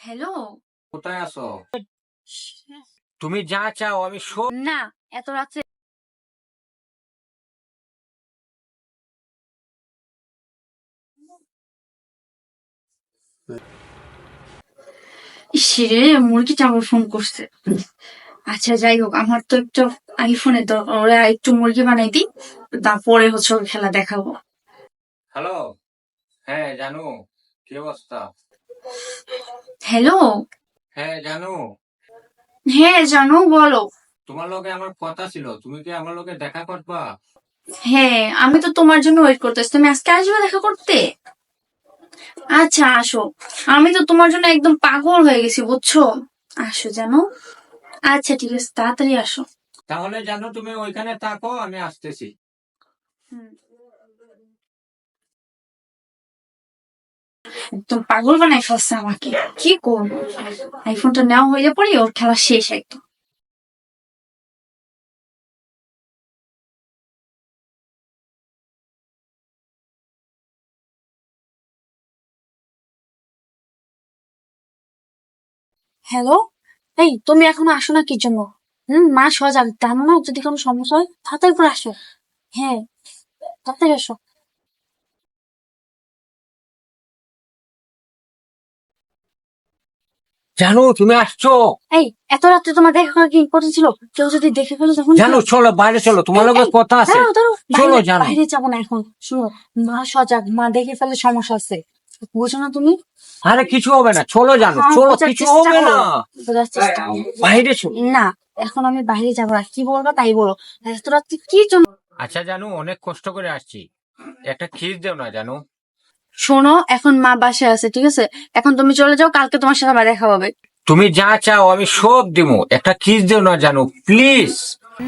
Hello? কোথায় আছো? তুমি যা চাও আমি সব না এত রাত্রে ইসিরে মুরগিটা আমার ফোন করছে। আচ্ছা যাই হোক আমার তো একটু আইফোনে তো ওরা একটু মুরগি বানাই দিই তারপরে হচ্ছে ওর খেলা দেখাবো। হ্যালো? হ্যাঁ জানু কি অবস্থা? হ্যালো হ্যাঁ জানো। হ্যাঁ জানো বলো। তোমার লগে আমার কথা ছিল তুমি কি আমার লগে দেখা করবা? হ্যাঁ আমি তো তোমার জন্য ওয়েট করতেছি। তুমি আজকে আসবে দেখা করতে? আচ্ছা আসো। আমি তো তোমার জন্য একদম পাগল হয়ে গেছি বুঝছ? আসো জানো। আচ্ছা ঠিক আছে তাড়াতাড়ি আসো। তাহলে জানো তুমি ওইখানে থাকো আমি আসতেছি। একদম পাগল বানাই ফেলছে আমাকে। কি করব? আইফোনটা নেওয়া হয়ে যাওয়ার পরে ওর খেলা শেষ একদম। হ্যালো এই, তুমি এখনও আসো না কি জন্য হুম, মা সজাগ জানো না যদি কোনো সমস্যা হয়, তাড়াতাড়ি করে আসো। হ্যাঁ তাড়াতাড়ি আসো। জানো তুমি আসছো। এই এত রাত্রে তোমার দেখা কি ইম্পর্টেন্ট ছিল? কেউ যদি দেখে ফেলো তখন? জানো চলো বাইরে চলো তোমার লগে কথা আছে। দাঁড়াও, চলো, বাইরে- জানো। বাইরে যাব না এখন। শুনো মা সজাগ মা দেখে ফেলে সমস্যা আছে। বুঝো না তুমি? আরে কিছু হবে না চলো জানো হ্যাঁ, চলো কিছু হবে না। বাইরে চলো। না এখন আমি বাইরে যাব না। কি বলব তাই বলো। এত রাত্রে কি জন্য আচ্ছা জানো অনেক কষ্ট করে আসছি। একটা খিস দেও না জানো। শোনো এখন মা বাসায় আছে ঠিক আছে? এখন তুমি চলে যাও কালকে তোমার সাথে আবার দেখা হবে। তুমি যা চাও আমি সব দিব একটা কিস দেও না জানো প্লিজ।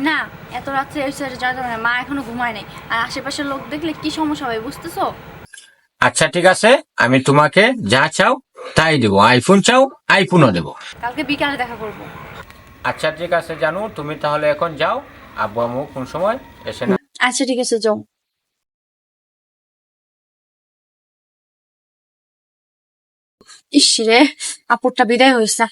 না এত রাত্রে ওই সাইডে যাওয়া যাবে না মা এখনও ঘুমায় নাই। আর আশেপাশের লোক দেখলে কি সমস্যা হবে বুঝতেছো? আচ্ছা ঠিক আছে আমি তোমাকে যা চাও তাই দেবো। আইফোন চাও আইফোনও দেবো। কালকে বিকালে দেখা করব। আচ্ছা ঠিক আছে জানো তুমি তাহলে এখন যাও। আব্বু আম্মু কোন সময়? এসে না আচ্ছা ঠিক আছে যাও। ইস রে আপুরটা বিদায় হয়েছে